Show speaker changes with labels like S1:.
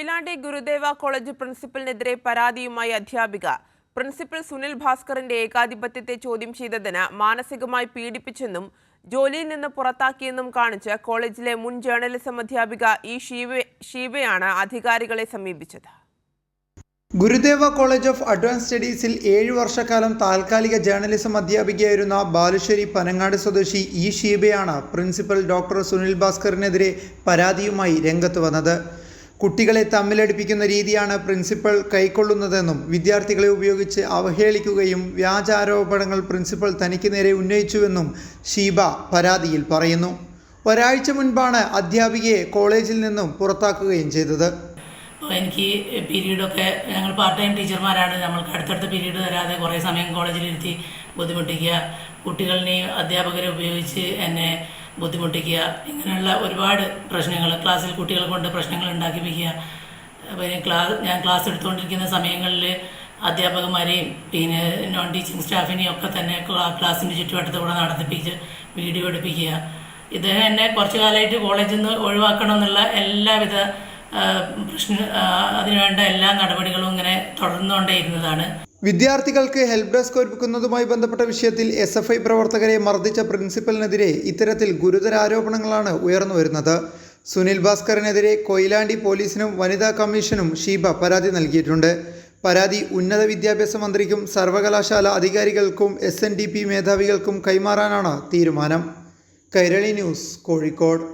S1: Koyilandy Gurudeva college പ്രിൻസിപ്പലിനെതിരെ പരാതിയുമായി അധ്യാപിക. Principal Sunil ഭാസ്കറിന്റെ ഏകാധിപത്യത്തെ ചോദ്യം ചെയ്തതിന് മാനസികമായി പീഡിപ്പിച്ചെന്നും ജോലിയിൽ നിന്ന് പുറത്താക്കിയെന്നും കാണിച്ച് കോളേജിലെ മുൻ ജേർണലിസം അധ്യാപിക ഇ ഷീവ ഷീവയാണ് അധികാരികളെ സമീപിച്ചത്.
S2: ഗുരുദേവ കോളേജ് ഓഫ് അഡ്വാൻസ് സ്റ്റഡീസിൽ ഏഴു വർഷക്കാലം താൽക്കാലിക ജേർണലിസം അധ്യാപികയായിരുന്ന ബാലുശ്ശേരി പനങ്ങാട് സ്വദേശി ഇ ഷീബയാണ് പ്രിൻസിപ്പൽ ഡോക്ടർ സുനിൽ ഭാസ്കറിനെതിരെ പരാതിയുമായി രംഗത്ത് വന്നത്. കുട്ടികളെ തമ്മിലടിപ്പിക്കുന്ന രീതിയാണ് പ്രിൻസിപ്പൽ കൈക്കൊള്ളുന്നതെന്നും വിദ്യാർത്ഥികളെ ഉപയോഗിച്ച് അവഹേളിക്കുകയും വ്യാജാരോപണങ്ങൾ പ്രിൻസിപ്പൽ തനിക്ക് നേരെ ഉന്നയിച്ചുവെന്നും ഷീബ പരാതിയിൽ പറയുന്നു. ഒരാഴ്ച മുൻപാണ് അധ്യാപികയെ കോളേജിൽ നിന്നും പുറത്താക്കുകയും ചെയ്തത്.
S3: എനിക്ക് പീരീഡൊക്കെ ഞങ്ങൾ പാർട്ട് ടൈം ടീച്ചർമാരാണ്. നമ്മൾക്ക് അടുത്തടുത്ത പീരീഡ് തരാതെ കുറേ സമയം കോളേജിലിരുത്തി ബുദ്ധിമുട്ടിക്കുക. കുട്ടികളിനെയും അധ്യാപകരെ ഉപയോഗിച്ച് എന്നെ ബുദ്ധിമുട്ടിക്കുക ഇങ്ങനെയുള്ള ഒരുപാട് പ്രശ്നങ്ങൾ ക്ലാസ്സിൽ കുട്ടികളെ കൊണ്ട് പ്രശ്നങ്ങൾ ഉണ്ടാക്കിപ്പിക്കുക. പിന്നെ ക്ലാസ് ഞാൻ ക്ലാസ് എടുത്തുകൊണ്ടിരിക്കുന്ന സമയങ്ങളിൽ അധ്യാപകന്മാരെയും പിന്നെ നോൺ ടീച്ചിങ് സ്റ്റാഫിനെയും ഒക്കെ തന്നെ ക്ലാ- ക്ലാസ്സിന്റെ ചുറ്റുവട്ടത്ത് കൂടെ നടത്തിപ്പിച്ച് വീഡിയോ എടുപ്പിക്കുക. ഇദ്ദേഹം എന്നെ കുറച്ച് കാലമായിട്ട് കോളേജിൽ നിന്ന് ഒഴിവാക്കണം എന്നുള്ള എല്ലാവിധ പ്രശ്ന അതിനുവേണ്ട എല്ലാ നടപടികളും ഇങ്ങനെ തുടർന്നുകൊണ്ടേയിരുന്നതാണ്.
S2: വിദ്യാർത്ഥികൾക്ക് ഹെൽപ്പ് ഡെസ്ക് ഒരുക്കുന്നതുമായി ബന്ധപ്പെട്ട വിഷയത്തിൽ എസ് എഫ് ഐ പ്രവർത്തകരെ മർദ്ദിച്ച പ്രിൻസിപ്പലിനെതിരെ ഇത്തരത്തിൽ ഗുരുതര ആരോപണങ്ങളാണ് ഉയർന്നു വരുന്നത്. സുനിൽ ഭാസ്കറിനെതിരെ കൊയിലാണ്ടി പോലീസിനും വനിതാ കമ്മീഷനും ഷീബ പരാതി നൽകിയിട്ടുണ്ട്. പരാതി ഉന്നത വിദ്യാഭ്യാസ മന്ത്രിക്കും സർവകലാശാല അധികാരികൾക്കും എസ് മേധാവികൾക്കും കൈമാറാനാണ് തീരുമാനം. കൈരളി ന്യൂസ് കോഴിക്കോട്.